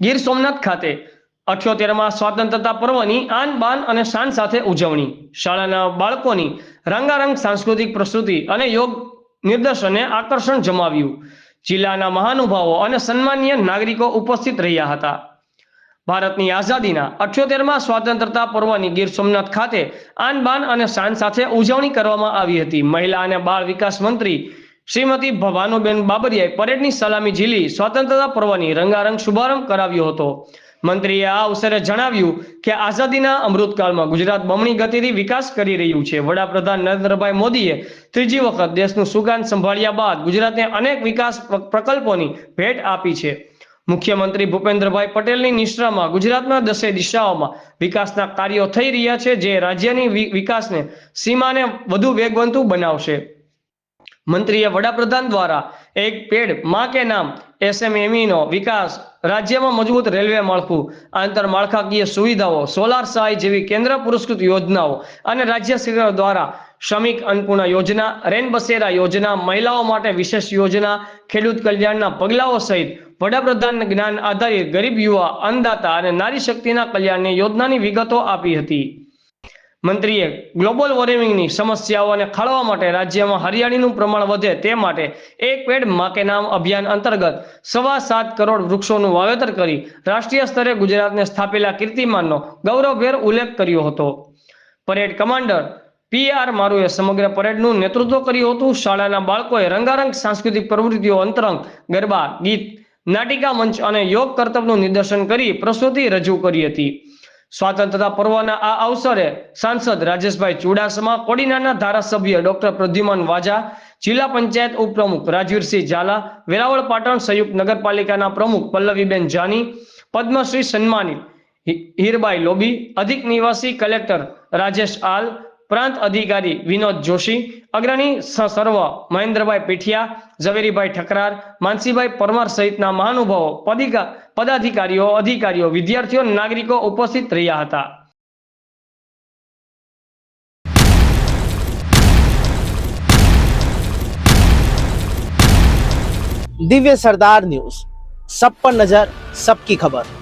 ગીર સોમનાથ ખાતે અઠ્યોતેરમાં સ્વાતંત્રતા પર્વની આન બાન અને શાન સાથે ઉજવણી. શાળાના બાળકોની રંગારંગ સાંસ્કૃતિક પ્રસ્તુતિ અને યોગ નિદર્શને આકર્ષણ જમાવ્યું. જિલ્લાના મહાનુભાવો અને સન્માનીય નાગરિકો ઉપસ્થિત રહ્યા હતા. ભારતની આઝાદીના અઠ્યોતેરમાં સ્વાતંત્રતા પર્વની ગીર સોમનાથ ખાતે આન બાન અને શાન સાથે ઉજવણી કરવામાં આવી હતી. મહિલા અને બાળ વિકાસ મંત્રી શ્રીમતી ભાનુબેન બાબરિયાએ પરેડની સલામી ઝીલી સ્વતંત્રતા પર્વની રંગારંગ શુભારંભ કરાવ્યો હતો. મંત્રીએ આ અવસરે જણાવ્યું કે આઝાદીના અમૃતકાળમાં ગુજરાત બમણી ગતિથી વિકાસ કરી રહ્યું છે. વડાપ્રધાન નરેન્દ્રભાઈ મોદીએ ત્રીજી વખત દેશનું સુગાન સંભાળ્યા બાદ ગુજરાતને અનેક વિકાસ પ્રકલ્પોની ભેટ આપી છે. મુખ્યમંત્રી ભૂપેન્દ્રભાઈ પટેલની નિશ્રામાં ગુજરાતના દસે દિશાઓમાં વિકાસના કાર્યો થઈ રહ્યા છે, જે રાજ્યની વિકાસને સીમાને વધુ વેગવંતુ બનાવશે. મંત્રીએ વડાપ્રધાન દ્વારા એક પેડમાં કે નામ SMME નો વિકાસ રાજ્યમાં મજબૂત રેલવે માળખું આંતરમાળખાકીય સુવિધાઓ, સોલાર સહાય જેવી કેન્દ્ર પુરસ્કૃત યોજનાઓ અને રાજ્ય સરકાર દ્વારા શ્રમિક અન્નપૂર્ણા યોજના, રેન બસેરા યોજના, મહિલાઓ માટે વિશેષ યોજના, ખેડૂત કલ્યાણના પગલાઓ સહિત વડાપ્રધાન જ્ઞાન આધારિત ગરીબ યુવા, અન્નદાતા અને નારી શક્તિના કલ્યાણની યોજનાની વિગતો આપી હતી. મંત્રીએ ગ્લોબલ વોર્મિંગની સમસ્યાઓને ખાળવા માટે રાજ્યમાં હરિયાળીનું પ્રમાણ વધે તે માટે એક પેડ માકે નામ અભિયાન અંતર્ગત સવા સાત કરોડ વૃક્ષોનું વાવેતર કરી રાષ્ટ્રીય સ્તરે ગુજરાતને સ્થાપેલા કીર્તિમાનનો ગૌરવભેર ઉલ્લેખ કર્યો હતો. પરેડ કમાન્ડર પી આર મારુએ સમગ્ર પરેડનું નેતૃત્વ કર્યું હતું. શાળાના બાળકોએ રંગારંગ સાંસ્કૃતિક પ્રવૃત્તિઓ અંતરંગ, ગરબા, ગીત, નાટિકા મંચ અને યોગ કરતબનું નિદર્શન કરી પ્રસ્તુતિ રજૂ કરી હતી. સ્વાતંત્રતા પર્વના આ અવસરે સાંસદ રાજેશભાઈ ચુડાસમા, કોડીનાના ધારાસભ્ય ડોક્ટર પ્રદ્યુમન વાજા, જિલ્લા પંચાયત ઉપપ્રમુખ રાજવીરસિંહ ઝાલા, વેરાવળ પાટણ સંયુક્ત નગરપાલિકાના પ્રમુખ પલ્લવીબેન જાની, પદ્મશ્રી સન્માનિત હીરબાઈ લોબી, અધિક નિવાસી કલેક્ટર રાજેશ આલ પ્રાંત અધિકારી વિનોદ જોશી, અગ્રણી સર્વ મહેન્દ્રભાઈ પેઠિયા, ઝવેરીભાઈ ઠકરાર, માનસીભાઈ પરમાર સહિતના મહાનુભાવો, પદિકા પદાધિકારીઓ, અધિકારીઓ, વિદ્યાર્થીઓ નાગરિકો ઉપસ્થિત રહ્યા હતા. દિવ્ય સરદાર ન્યૂઝ. સબ પર નજર સબકી ખબર.